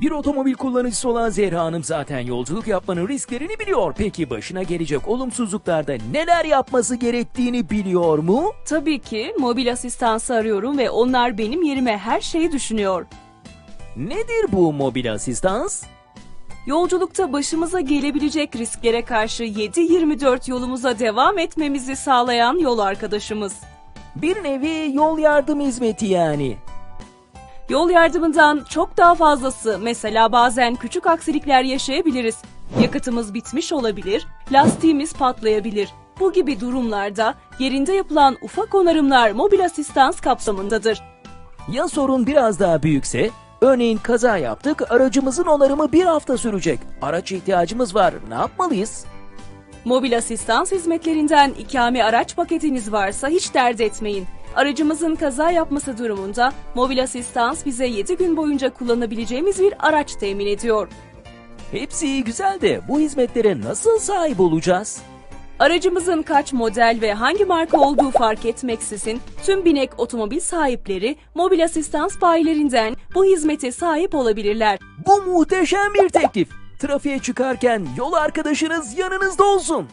Bir otomobil kullanıcısı olan Zehra Hanım zaten yolculuk yapmanın risklerini biliyor. Peki başına gelecek olumsuzluklarda neler yapması gerektiğini biliyor mu? Tabii ki mobil asistansı arıyorum ve onlar benim yerime her şeyi düşünüyor. Nedir bu mobil asistans? Yolculukta başımıza gelebilecek risklere karşı 7-24 yolumuza devam etmemizi sağlayan yol arkadaşımız. Bir nevi yol yardım hizmeti yani. Yol yardımından çok daha fazlası. Mesela bazen küçük aksilikler yaşayabiliriz. Yakıtımız bitmiş olabilir, lastiğimiz patlayabilir. Bu gibi durumlarda yerinde yapılan ufak onarımlar mobil asistans kapsamındadır. Ya sorun biraz daha büyükse? Örneğin kaza yaptık, aracımızın onarımı bir hafta sürecek. Araç ihtiyacımız var, ne yapmalıyız? Mobil asistans hizmetlerinden ikame araç paketiniz varsa hiç dert etmeyin. Aracımızın kaza yapması durumunda mobil asistans bize 7 gün boyunca kullanabileceğimiz bir araç temin ediyor. Hepsi iyi güzel de bu hizmetlere nasıl sahip olacağız? Aracımızın kaç model ve hangi marka olduğu fark etmeksizin tüm binek otomobil sahipleri mobil asistans bayilerinden bu hizmete sahip olabilirler. Bu muhteşem bir teklif. Trafiğe çıkarken yol arkadaşınız yanınızda olsun.